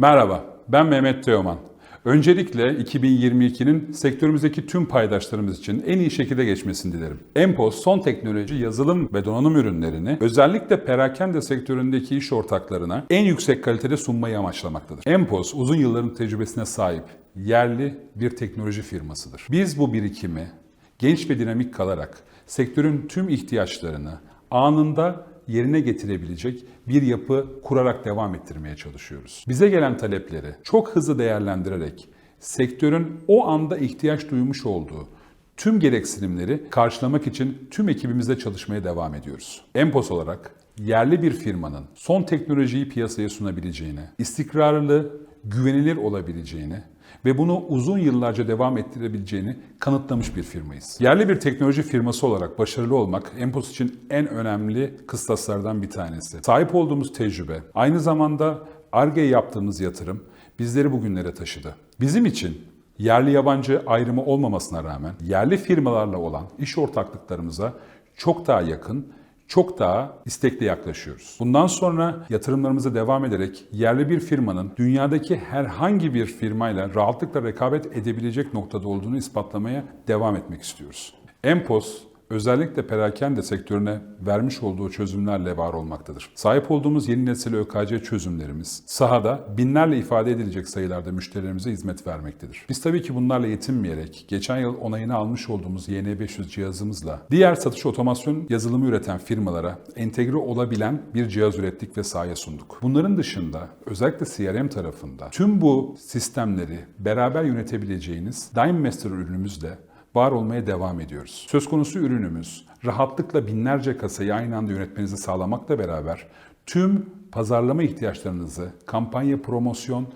Merhaba, ben Mehmet Teoman. Öncelikle 2022'nin sektörümüzdeki tüm paydaşlarımız için en iyi şekilde geçmesini dilerim. Empos son teknoloji, yazılım ve donanım ürünlerini özellikle perakende sektöründeki iş ortaklarına en yüksek kalitede sunmayı amaçlamaktadır. Empos uzun yılların tecrübesine sahip yerli bir teknoloji firmasıdır. Biz bu birikimi genç ve dinamik kalarak sektörün tüm ihtiyaçlarını anında yerine getirebilecek bir yapı kurarak devam ettirmeye çalışıyoruz. Bize gelen talepleri çok hızlı değerlendirerek sektörün o anda ihtiyaç duymuş olduğu tüm gereksinimleri karşılamak için tüm ekibimizle çalışmaya devam ediyoruz. Empos olarak yerli bir firmanın son teknolojiyi piyasaya sunabileceğini, istikrarlı, güvenilir olabileceğini ve bunu uzun yıllarca devam ettirebileceğini kanıtlamış bir firmayız. Yerli bir teknoloji firması olarak başarılı olmak Empos için en önemli kıstaslardan bir tanesi. Sahip olduğumuz tecrübe, aynı zamanda ARGE'ye yaptığımız yatırım bizleri bugünlere taşıdı. Bizim için yerli yabancı ayrımı olmamasına rağmen yerli firmalarla olan iş ortaklıklarımıza çok daha yakın çok daha istekli yaklaşıyoruz. Bundan sonra yatırımlarımıza devam ederek yerli bir firmanın dünyadaki herhangi bir firmayla rahatlıkla rekabet edebilecek noktada olduğunu ispatlamaya devam etmek istiyoruz. Empos özellikle perakende sektörüne vermiş olduğu çözümlerle var olmaktadır. Sahip olduğumuz yeni nesil ÖKC çözümlerimiz sahada binlerle ifade edilecek sayılarda müşterilerimize hizmet vermektedir. Biz tabii ki bunlarla yetinmeyerek geçen yıl onayını almış olduğumuz YN500 cihazımızla diğer satış otomasyon yazılımı üreten firmalara entegre olabilen bir cihaz ürettik ve sahaya sunduk. Bunların dışında özellikle CRM tarafında tüm bu sistemleri beraber yönetebileceğiniz Dime Master ürünümüzle var olmaya devam ediyoruz. Söz konusu ürünümüz rahatlıkla binlerce kasayı aynı anda yönetmenizi sağlamakla beraber tüm pazarlama ihtiyaçlarınızı, kampanya, promosyon,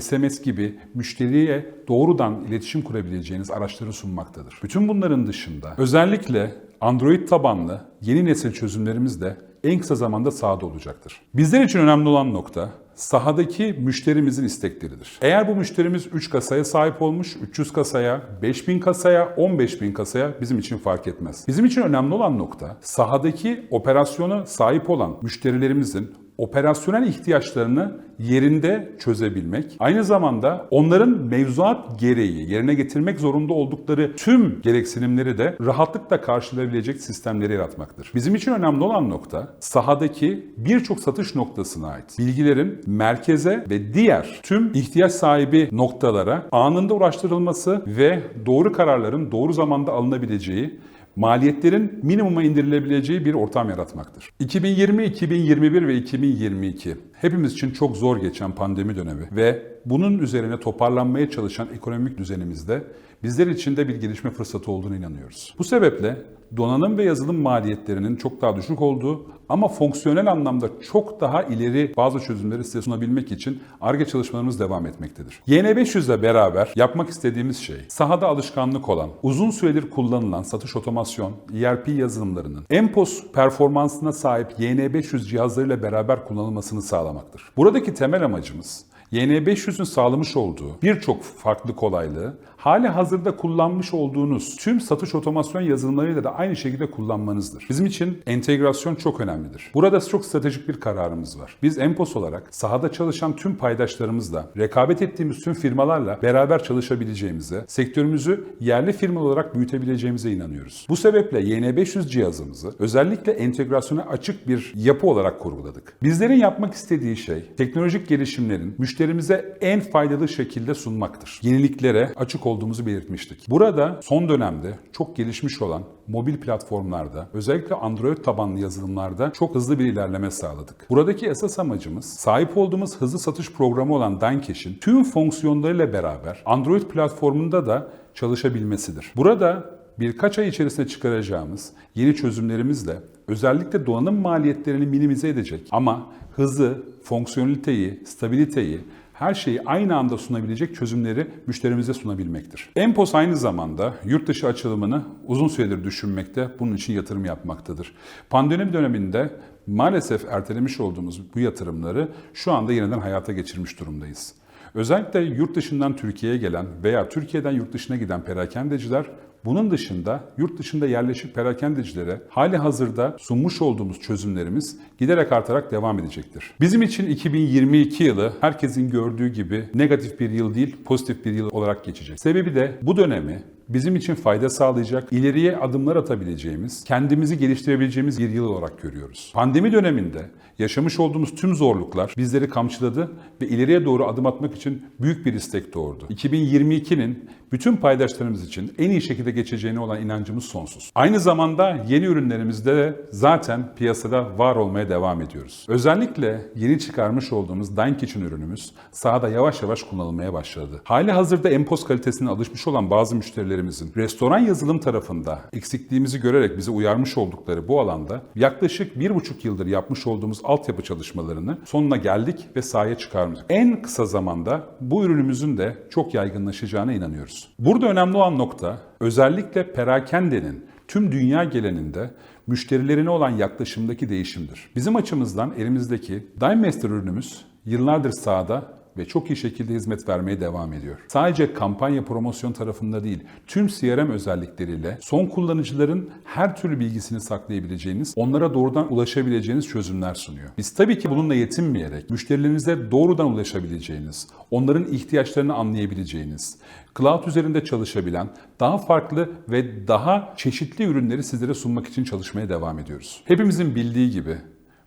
SMS gibi müşteriye doğrudan iletişim kurabileceğiniz araçları sunmaktadır. Bütün bunların dışında özellikle Android tabanlı yeni nesil çözümlerimiz de en kısa zamanda sahada olacaktır. Bizler için önemli olan nokta sahadaki müşterimizin istekleridir. Eğer bu müşterimiz 3 kasaya sahip olmuş, 300 kasaya, 5000 kasaya, 15000 kasaya bizim için fark etmez. Bizim için önemli olan nokta sahadaki operasyona sahip olan müşterilerimizin operasyonel ihtiyaçlarını yerinde çözebilmek, aynı zamanda onların mevzuat gereği yerine getirmek zorunda oldukları tüm gereksinimleri de rahatlıkla karşılayabilecek sistemleri yaratmaktır. Bizim için önemli olan nokta sahadaki birçok satış noktasına ait bilgilerin merkeze ve diğer tüm ihtiyaç sahibi noktalara anında ulaştırılması ve doğru kararların doğru zamanda alınabileceği maliyetlerin minimuma indirilebileceği bir ortam yaratmaktır. 2020, 2021 ve 2022 hepimiz için çok zor geçen pandemi dönemi ve bunun üzerine toparlanmaya çalışan ekonomik düzenimizde bizler için de bir gelişme fırsatı olduğunu inanıyoruz. Bu sebeple donanım ve yazılım maliyetlerinin çok daha düşük olduğu ama fonksiyonel anlamda çok daha ileri bazı çözümleri size sunabilmek için ARGE çalışmalarımız devam etmektedir. YN500 ile beraber yapmak istediğimiz şey sahada alışkanlık olan, uzun süredir kullanılan satış otomasyon, ERP yazılımlarının Empos performansına sahip YN500 cihazlarıyla beraber kullanılmasını sağlamaktır. Buradaki temel amacımız YN500'ün sağlamış olduğu birçok farklı kolaylığı hali hazırda kullanmış olduğunuz tüm satış otomasyon yazılımlarıyla da aynı şekilde kullanmanızdır. Bizim için entegrasyon çok önemlidir. Burada çok stratejik bir kararımız var. Biz Empos olarak sahada çalışan tüm paydaşlarımızla, rekabet ettiğimiz tüm firmalarla beraber çalışabileceğimize, sektörümüzü yerli firma olarak büyütebileceğimize inanıyoruz. Bu sebeple YN500 cihazımızı özellikle entegrasyona açık bir yapı olarak kurguladık. Bizlerin yapmak istediği şey teknolojik gelişimlerin müşterimize en faydalı şekilde sunmaktır. Yeniliklere açık olduğumuzu belirtmiştik. Burada son dönemde çok gelişmiş olan mobil platformlarda, özellikle Android tabanlı yazılımlarda çok hızlı bir ilerleme sağladık. Buradaki esas amacımız sahip olduğumuz hızlı satış programı olan Dynecash'in tüm fonksiyonlarıyla beraber Android platformunda da çalışabilmesidir. Burada birkaç ay içerisinde çıkaracağımız yeni çözümlerimizle özellikle donanım maliyetlerini minimize edecek ama hızı, fonksiyoneliteyi, stabiliteyi her şeyi aynı anda sunabilecek çözümleri müşterimize sunabilmektir. Empos aynı zamanda yurt dışı açılımını uzun süredir düşünmekte, bunun için yatırım yapmaktadır. Pandemi döneminde maalesef ertelemiş olduğumuz bu yatırımları şu anda yeniden hayata geçirmiş durumdayız. Özellikle yurt dışından Türkiye'ye gelen veya Türkiye'den yurt dışına giden perakendeciler Bunun dışında yurt dışında yerleşik perakendecilere hali hazırda sunmuş olduğumuz çözümlerimiz giderek artarak devam edecektir. Bizim için 2022 yılı herkesin gördüğü gibi negatif bir yıl değil, pozitif bir yıl olarak geçecek. Sebebi de bu dönemi bizim için fayda sağlayacak, ileriye adımlar atabileceğimiz, kendimizi geliştirebileceğimiz bir yıl olarak görüyoruz. Pandemi döneminde yaşamış olduğumuz tüm zorluklar bizleri kamçıladı ve ileriye doğru adım atmak için büyük bir istek doğurdu. 2022'nin bütün paydaşlarımız için en iyi şekilde geçeceğine olan inancımız sonsuz. Aynı zamanda yeni ürünlerimizde de zaten piyasada var olmaya devam ediyoruz. Özellikle yeni çıkarmış olduğumuz Dine Kitchen ürünümüz sahada yavaş yavaş kullanılmaya başladı. Hali hazırda empoz kalitesine alışmış olan bazı müşterilerimizin restoran yazılım tarafında eksikliğimizi görerek bizi uyarmış oldukları bu alanda yaklaşık bir buçuk yıldır yapmış olduğumuz altyapı çalışmalarını sonuna geldik ve sahaya çıkarmıştık. En kısa zamanda bu ürünümüzün de çok yaygınlaşacağına inanıyoruz. Burada önemli olan nokta özellikle perakendenin tüm dünya geleninde müşterilerine olan yaklaşımdaki değişimdir. Bizim açımızdan elimizdeki Dime Master ürünümüz yıllardır sahada ve çok iyi şekilde hizmet vermeye devam ediyor. Sadece kampanya promosyon tarafında değil, tüm CRM özellikleriyle son kullanıcıların her türlü bilgisini saklayabileceğiniz, onlara doğrudan ulaşabileceğiniz çözümler sunuyor. Biz tabii ki bununla yetinmeyerek müşterilerinize doğrudan ulaşabileceğiniz, onların ihtiyaçlarını anlayabileceğiniz, cloud üzerinde çalışabilen, daha farklı ve daha çeşitli ürünleri sizlere sunmak için çalışmaya devam ediyoruz. Hepimizin bildiği gibi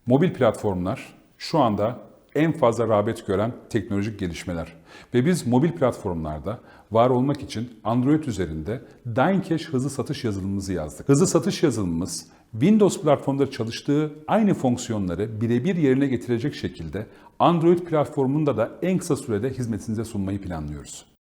mobil platformlar şu anda en fazla rağbet gören teknolojik gelişmeler. Ve biz mobil platformlarda var olmak için Android üzerinde Dynacash hızlı satış yazılımımızı yazdık. Hızlı satış yazılımımız Windows platformunda çalıştığı aynı fonksiyonları birebir yerine getirecek şekilde Android platformunda da en kısa sürede hizmetinize sunmayı planlıyoruz.